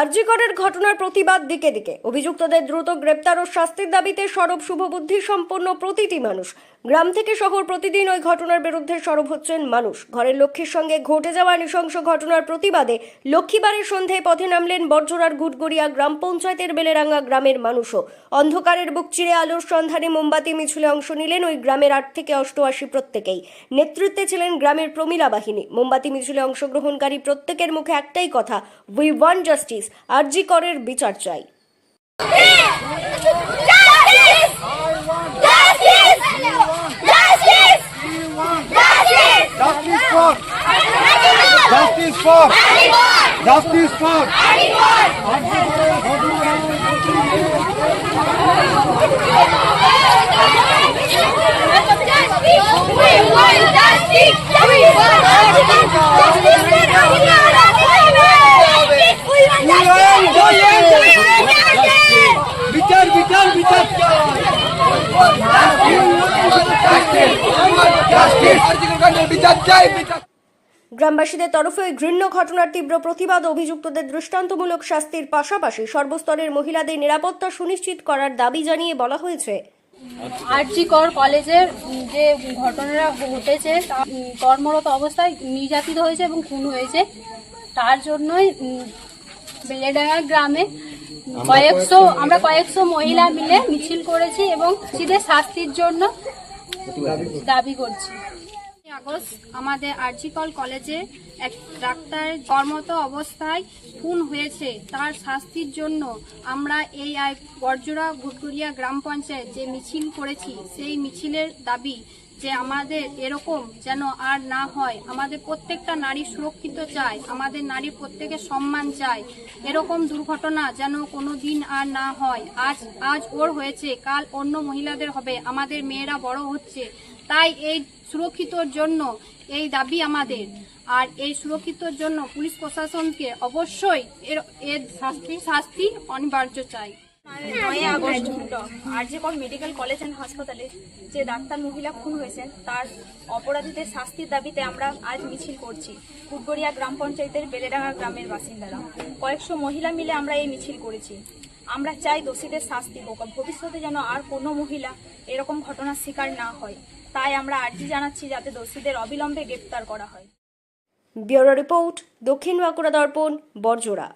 আরজিকরের ঘটনার প্রতিবাদ দিকে দিকে। অভিযুক্তদের দ্রুত গ্রেপ্তার ও শাস্তির দাবিতে সরব শুভবুদ্ধি সম্পন্ন প্রতিটি মানুষ। গ্রাম থেকে শহর প্রতিদিন ওই ঘটনার বিরুদ্ধে সরব হচ্ছেন মানুষ। ঘরের লক্ষ্মীর সঙ্গে ঘটে যাওয়া নৃশংস ঘটনার প্রতিবাদে লক্ষ্মীবারের সন্ধ্যায় পথে নামলেন বর্জরার ঘুটগড়িয়া গ্রাম পঞ্চায়েতের বেলেরাঙ্গা গ্রামের মানুষও। অন্ধকারের বুক চিরে আলোর সন্ধানে মোমবাতি মিছিলে অংশ নিলেন ওই গ্রামের আট থেকে অষ্টআশি প্রত্যেকেই। নেতৃত্বে ছিলেন গ্রামের প্রমীলা বাহিনী। মোমবাতি মিছিলে অংশগ্রহণকারী প্রত্যেকের মুখে একটাই কথা উই ওয়ান জাস্টিস আরজি করের বিচার চাই Justice for Justice for Justice for গ্রামবাসীদের তরফে ওই ঘৃণ্য ঘটনার তীব্র প্রতিবাদ অভিযুক্তদের দৃষ্টান্তমূলক শাস্তির পাশাপাশি সর্বস্তরের মহিলাদের নিরাপত্তা সুনিশ্চিত করার দাবি জানিয়ে বলা হয়েছে। আরজি কর কলেজের যে ঘটনাটা ঘটেছে তা কর্মরত অবস্থায় নির্যাতিত হয়েছে এবং খুন হয়েছে। তার জন্যই বেলেডাঙ্গা গ্রামে কয়েকশো আমরা কয়েকশো মহিলা মিলে মিছিল করেছি এবং সিদের শাস্তির জন্য দাবি করছি। আগস্ট আমাদের আরজিকল কলেজে এক ডাক্তার কর্মরত অবস্থায় খুন হয়েছে। তার শাস্তির জন্য আমরা এই বর্জরা ঘুটগুড়িয়া গ্রাম পঞ্চায়েত যে মিছিল করেছি, সেই মিছিলের দাবি যে আমাদের এরকম যেন আর না হয়। আমাদের প্রত্যেকটা নারী সুরক্ষিত চাই আমাদের নারীর প্রত্যেকের সম্মান চাই এরকম দুর্ঘটনা যেন কোনো দিন আর না হয়। আজ আজ ওর হয়েছে, কাল অন্য মহিলাদের হবে, আমাদের মেয়েরা বড় হচ্ছে। তাই এই সুরক্ষিতর জন্য এই দাবি আমাদের। আর এই সুরক্ষিতর জন্য পুলিশ প্রশাসনকে অবশ্যই এর এর শাস্তি শাস্তি অনিবার্য চাই। নয় August RG Kar medical college and হাসপাতালে যে ডাক্তার মহিলা খুন হয়েছেন, তার অপরাধীদের শাস্তির দাবিতে আমরা আজ মিছিল করছি। কুটগড়িয়া গ্রাম পঞ্চায়েতের বেলেডাঙ্গা গ্রামের বাসিন্দারা। কয়েকশো মহিলা মিলে আমরা এই মিছিল করেছি। আমরা চাই দোষীদের শাস্তি হোক ভবিষ্যতে যেন আর কোনো মহিলা এরকম ঘটনার শিকার না হয়। তাই আমরা আর্জি জানাচ্ছি যাতে দোষীদের অবিলম্বে গ্রেপ্তার করা হয়। ব্যুরো রিপোর্ট দক্ষিণ বাঁকুড়া দর্পণ বর্জরা